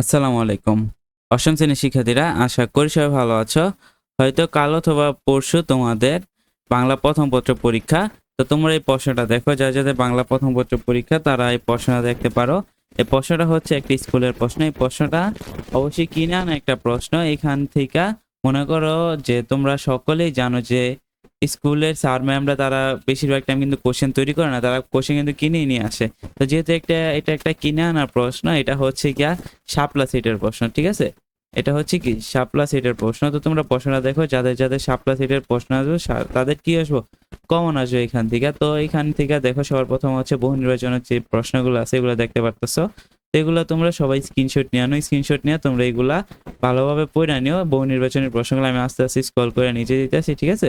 আসসালামু আলাইকুম। অষ্টম শ্রেণির শিক্ষার্থীরা, আশা করি সবাই ভালো আছো। হয়তো কাল অথবা পরশু তোমাদের বাংলা প্রথম পত্র পরীক্ষা। তো তোমরা এই প্রশ্নটা দেখো যা যাদের বাংলা প্রথম পত্র পরীক্ষা, তারা এই প্রশ্নটা দেখতে পারো। এই প্রশ্নটা হচ্ছে একটি স্কুলের প্রশ্ন। এই প্রশ্নটা অবশ্যই কিনে আনা একটা প্রশ্ন? এখান থেকে মনে করো যে তোমরা সকলেই জানো যে স্কুলের স্যার ম্যামরা তারা বেশিরভাগ টাইম কিন্তু কোশ্চেন তৈরি করে না, তারা কোশ্চেন কিন্তু কিনেই নিয়ে আসে। তো যেহেতু একটা, এটা একটা কিনে আনার প্রশ্ন, এটা হচ্ছে গিয়া শাপলা সিটের প্রশ্ন, ঠিক আছে? এটা হচ্ছে কি? শাপলা সিটের প্রশ্ন। তো তোমরা প্রশ্নটা দেখো, যাদের যাদের শাপলা সিটের প্রশ্ন আসবে তাদের কি আসব? কমন আসবে এখান থেকে। তো এখান থেকে দেখো সবার প্রথম হচ্ছে বহু নির্বাচনের যে প্রশ্নগুলো আছে, এগুলো দেখতে পারতেছো। এগুলো তোমরা সবাই স্ক্রিনশট নিয়ে আনো স্ক্রিনশট নিয়ে তোমরা এগুলা ভালোভাবে পড়ে নিও। বহু নির্বাচনের প্রশ্নগুলো আমি আস্তে আস্তে স্ক্রল করে নিচে দিতেছি ঠিক আছে?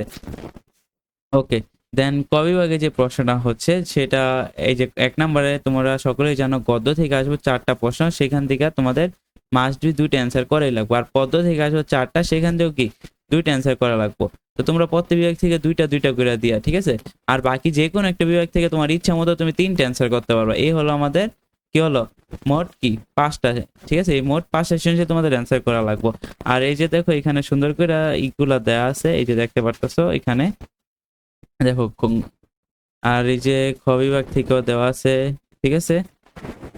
ওকে দেন ক বিভাগে যে প্রশ্নটা হচ্ছে, সেটা এই যে এক নম্বরে তোমরা সকলেই জানো গদ্য থেকে আসবে চারটা প্রশ্ন, সেখান থেকে তোমাদের মাস্ট বি দুইটা অ্যান্সার করাই লাগবে। আর পদ্ম থেকে আসবে চারটা, সেখান থেকেও কি? দুইটা অ্যান্সার করা লাগবে। তো তোমরা প্রত্যেক বিভাগ থেকে দুইটা দুইটা করে দিয়া, ঠিক আছে? আর বাকি যে কোনো একটা বিভাগ থেকে তোমার ইচ্ছা মতো তুমি তিনটা অ্যান্সার করতে পারবে। এই হলো আমাদের কি হলো? মোট কি? পাঁচটা। ঠিক আছে, এই মোট পাঁচটা সেশনে তোমাদের অ্যান্সার করা লাগবে। আর এই যে দেখো, এখানে সুন্দর করে ইগুলা দেয়া আছে, এই যে দেখতে পারতেছো এখানে। দেখো আর এই যে খ বিভাগ থেকেও দেওয়া আছে, ঠিক আছে?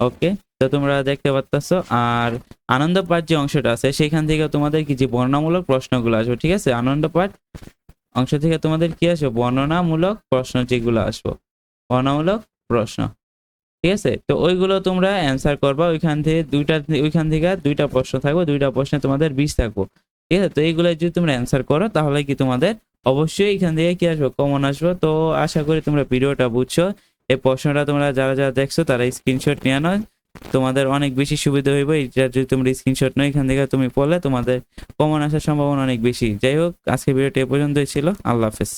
ওকে, তো তোমরা দেখতে পাচ্ছ আর আনন্দ পাঠ যে অংশটা আছে সেখান থেকে তোমাদের কি যে বর্ণনামূলক প্রশ্নগুলো আসবে, ঠিক আছে? আনন্দ পাঠ অংশ থেকে তোমাদের কি আসবে? বর্ণনামূলক প্রশ্ন যেগুলো আসব। বর্ণনামূলক প্রশ্ন। ঠিক আছে? তো ওইগুলো তোমরা অ্যান্সার করবা, ওইখান থেকে দুইটা, ওইখান থেকে দুইটা প্রশ্ন থাকবে, দুইটা প্রশ্নে তোমাদের বিশ থাকব। ঠিক আছে? তো এইগুলো যদি তোমরা অ্যান্সার করো, তাহলে কি তোমাদের অবশ্যই এখান থেকে কি আসব? কমন আসব। তো আশা করি তোমরা ভিডিওটা বুঝছ। এই প্রশ্নটা তোমরা যারা যারা দেখছ, তারা স্ক্রিনশট নিয়ে নাও। তোমাদের অনেক বেশি সুবিধা হইবে। এটা যদি তোমরা স্ক্রিনশট নাও, এখান থেকে তুমি পড়লে তোমাদের কমন আসার সম্ভাবনা অনেক বেশি। যাই হোক আজকে ভিডিওটি এ পর্যন্তই ছিল। আল্লাহ হাফেজ।